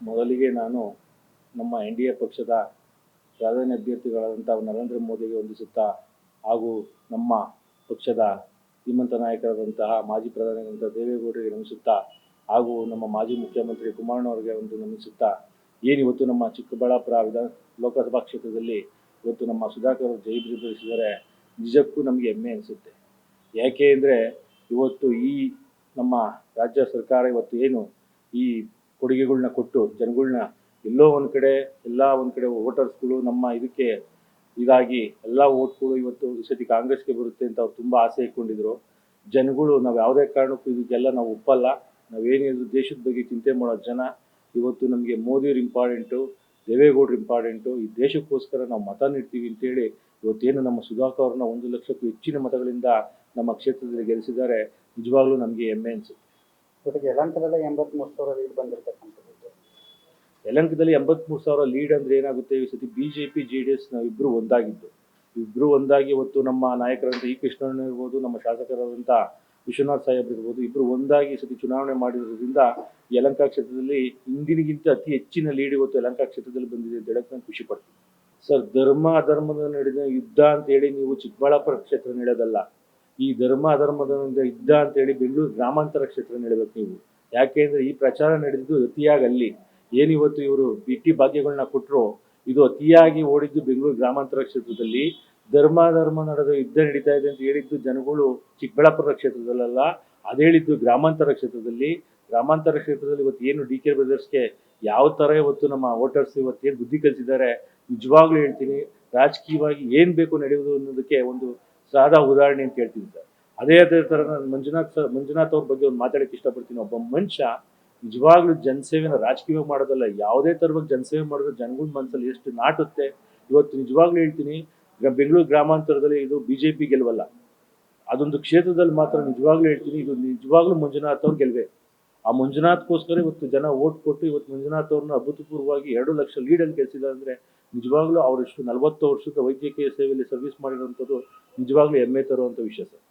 ಮೊದಲಿಗೆ ನಾನು ನಮ್ಮ ಎನ್ ಡಿ ಎ ಪಕ್ಷದ ಪ್ರಧಾನಿ ಅಭ್ಯರ್ಥಿಗಳಾದಂಥ ನರೇಂದ್ರ ಮೋದಿಗೆ ವಂದಿಸುತ್ತಾ ಹಾಗೂ ನಮ್ಮ ಪಕ್ಷದ ಹಿಮಂತ ನಾಯಕರಾದಂತಹ ಮಾಜಿ ಪ್ರಧಾನಿಯಾದಂಥ ದೇವೇಗೌಡರಿಗೆ ನಮಿಸುತ್ತಾ ಹಾಗೂ ನಮ್ಮ ಮಾಜಿ ಮುಖ್ಯಮಂತ್ರಿ ಕುಮಾರಣ್ಣವರಿಗೆ ಒಂದು ನಮಿಸುತ್ತಾ ಏನಿವತ್ತು ನಮ್ಮ ಚಿಕ್ಕಬಳ್ಳಾಪುರ ವಿಧಾನ ಲೋಕಸಭಾ ಕ್ಷೇತ್ರದಲ್ಲಿ ಇವತ್ತು ನಮ್ಮ ಸುಧಾಕರ್ ಅವರು ಜೈ ನಿಜಕ್ಕೂ ನಮಗೆ ಹೆಮ್ಮೆ ಅನಿಸುತ್ತೆ. ಯಾಕೆ ಅಂದರೆ ಇವತ್ತು ಈ ನಮ್ಮ ರಾಜ್ಯ ಸರ್ಕಾರ ಇವತ್ತು ಏನು ಈ ಕೊಡುಗೆಗಳ್ನ ಕೊಟ್ಟು ಜನಗಳನ್ನ ಎಲ್ಲೋ ಒಂದು ಕಡೆ, ಎಲ್ಲ ಒಂದು ಕಡೆ ವೋಟರ್ಸ್ಗಳು ನಮ್ಮ ಇದಕ್ಕೆ ಇದಾಗಿ ಎಲ್ಲ ಓಟ್ಗಳು ಇವತ್ತು ಈ ಸತಿ ಕಾಂಗ್ರೆಸ್ಗೆ ಬರುತ್ತೆ ಅಂತ ಅವ್ರು ತುಂಬ ಆಸೆ ಇಟ್ಕೊಂಡಿದ್ರು. ಜನಗಳು ನಾವು ಯಾವುದೇ ಕಾರಣಕ್ಕೂ ಇದಕ್ಕೆಲ್ಲ ನಾವು ಒಪ್ಪಲ್ಲ. ನಾವೇನಿದ್ರು ದೇಶದ ಬಗ್ಗೆ ಚಿಂತೆ ಮಾಡೋ ಜನ. ಇವತ್ತು ನಮಗೆ ಮೋದಿಯವ್ರು ಇಂಪಾರ್ಟೆಂಟು ದೇವೇಗೌಡರು ಇಂಪಾರ್ಟೆಂಟು ಈ ದೇಶಕ್ಕೋಸ್ಕರ ನಾವು ಮತ ನೀಡ್ತೀವಿ ಅಂತೇಳಿ ಇವತ್ತೇನು ನಮ್ಮ ಸುಧಾಕರ್ ಒಂದು ಲಕ್ಷಕ್ಕೂ ಹೆಚ್ಚಿನ ಮತಗಳಿಂದ ನಮ್ಮ ಕ್ಷೇತ್ರದಲ್ಲಿ ಗೆಲ್ಲಿಸಿದ್ದಾರೆ ನಿಜವಾಗ್ಲೂ ನಮಗೆ ಹೆಮ್ಮೆ ಅನಿಸುತ್ತೆ. ಜೊತೆಗೆ ಯಲಂಕದಲ್ಲ ಎಂಬತ್ಮೂರು ಸಾವಿರ ಲೀಡ್ ಬಂದಿರತಕ್ಕಂಥದ್ದು. ಯಲಂಕದಲ್ಲಿ ಎಂಬತ್ಮೂರು ಸಾವಿರ ಲೀಡ್ ಅಂದ್ರೆ ಏನಾಗುತ್ತೆ? ಈ ಸತಿ B J P J D S ಇಬ್ಬರು ಒಂದಾಗಿದ್ದು. ಇಬ್ಬರು ಒಂದಾಗಿ ಇವತ್ತು ನಮ್ಮ ನಾಯಕರಂತ ಇ ಕೃಷ್ಣಣ್ಣ ಇರ್ಬೋದು, ನಮ್ಮ ಶಾಸಕರಾದಂಥ ವಿಶ್ವನಾಥ್ ಸಾಹೇಬ್ ಇರ್ಬೋದು ಇಬ್ಬರು ಒಂದಾಗಿ ಸತಿ ಚುನಾವಣೆ ಮಾಡಿರೋದ್ರಿಂದ ಯಲಂಕಾ ಕ್ಷೇತ್ರದಲ್ಲಿ ಹಿಂದಿನಿಗಿಂತ ಅತಿ ಹೆಚ್ಚಿನ ಲೀಡ್ ಇವತ್ತು ಯಲಂಕಾ ಕ್ಷೇತ್ರದಲ್ಲಿ ಬಂದಿದೆ ಅಂತ ನಾನು ಖುಷಿ ಪಡ್ತೀನಿ. ಸರ್, ಧರ್ಮ, ಅಧರ್ಮದ ನಡೆದ ಯುದ್ಧ ಅಂತೇಳಿ ನೀವು ಚಿಕ್ಕಬಳ್ಳಾಪುರ ಕ್ಷೇತ್ರ ನೀಡೋದಲ್ಲ ಈ ಧರ್ಮ ಅಧರ್ಮದ ಯುದ್ಧ ಅಂತೇಳಿ ಬೆಂಗಳೂರು ಗ್ರಾಮಾಂತರ ಕ್ಷೇತ್ರ ಹೇಳಬೇಕು ನೀವು. ಯಾಕೆಂದ್ರೆ ಈ ಪ್ರಚಾರ ನಡೆದಿದ್ದು ಅತಿಯಾಗಿ ಅಲ್ಲಿ. ಏನಿವತ್ತು ಇವರು ಬಿಟ್ಟಿ ಭಾಗ್ಯಗಳನ್ನ ಕೊಟ್ಟರು ಇದು ಅತಿಯಾಗಿ ಓಡಿದ್ದು ಬೆಂಗಳೂರು ಗ್ರಾಮಾಂತರ ಕ್ಷೇತ್ರದಲ್ಲಿ. ಧರ್ಮ ಧರ್ಮ ನಡೆದ ಯುದ್ಧ ನಡೀತಾ ಇದೆ ಅಂತ ಹೇಳಿದ್ದು ಜನಗಳು ಚಿಕ್ಕಬಳ್ಳಾಪುರ ಕ್ಷೇತ್ರದಲ್ಲ ಅದು ಹೇಳಿದ್ದು ಗ್ರಾಮಾಂತರ ಕ್ಷೇತ್ರದಲ್ಲಿ. ಗ್ರಾಮಾಂತರ ಕ್ಷೇತ್ರದಲ್ಲಿ ಇವತ್ತು ಏನು ಡಿ ಕೆ ಬ್ರದರ್ಸ್ಗೆ ಯಾವ ಥರ ಇವತ್ತು ನಮ್ಮ ವೋಟರ್ಸ್ ಇವತ್ತು ಏನು ಬುದ್ಧಿ ಕಲಿಸಿದ್ದಾರೆ, ನಿಜವಾಗ್ಲೂ ಹೇಳ್ತೀನಿ. ರಾಜಕೀಯವಾಗಿ ಏನು ಬೇಕು ನಡೆಯುವುದು ಅನ್ನೋದಕ್ಕೆ ಒಂದು ಸಾದಾ ಉದಾಹರಣೆ ಅಂತ ಹೇಳ್ತೀನಿ ಸರ್. ಅದೇ ಅದೇ ಥರ ನಾನು ಮಂಜುನಾಥ್ ಸರ್, ಮಂಜುನಾಥ್ ಅವ್ರ ಬಗ್ಗೆ ಒಂದು ಮಾತಾಡಕ್ಕೆ ಇಷ್ಟಪಡ್ತೀನಿ. ಒಬ್ಬ ಮನುಷ್ಯ ನಿಜವಾಗ್ಲೂ ಜನಸೇವೆನ ರಾಜಕೀಯ ಮಾಡೋದಲ್ಲ, ಯಾವುದೇ ಥರವಾಗಿ ಜನಸೇವೆ ಮಾಡಿದ್ರೆ ಜನಗಳ ಮನಸ್ಸಲ್ಲಿ ಎಷ್ಟು ನಾಟುತ್ತೆ. ಇವತ್ತು ನಿಜವಾಗ್ಲೂ ಹೇಳ್ತೀನಿ ಬೆಂಗಳೂರು ಗ್ರಾಮಾಂತರದಲ್ಲಿ ಇದು ಬಿ ಜೆ ಪಿ ಗೆಲುವಲ್ಲ. ಅದೊಂದು ಕ್ಷೇತ್ರದಲ್ಲಿ ಮಾತ್ರ ನಿಜವಾಗ್ಲೂ ಹೇಳ್ತೀನಿ, ಇದು ನಿಜವಾಗ್ಲೂ ಮಂಜುನಾಥ್ ಅವ್ರು ಗೆಲ್ವೆ. ಆ ಮಂಜುನಾಥ್ಗೋಸ್ಕರ ಇವತ್ತು ಜನ ಓಟ್ ಕೊಟ್ಟು ಇವತ್ತು ಮಂಜುನಾಥ್ ಅವ್ರನ್ನ ಅಭೂತಪೂರ್ವವಾಗಿ ಎರಡು ಲಕ್ಷ ಲೀಡಲ್ಲಿ ಗೆಲ್ಸಿದ್ದಾರೆ ಅಂದರೆ ನಿಜವಾಗ್ಲೂ ಅವರಷ್ಟು ನಲವತ್ತು ವರ್ಷದ ವೈದ್ಯಕೀಯ ಸೇವೆಯಲ್ಲಿ ಸರ್ವಿಸ್ ಮಾಡಿರೋಂಥದ್ದು ನಿಜವಾಗ್ಲೂ ಹೆಮ್ಮೆ ತರುವಂಥ ವಿಷಯ ಸರ್.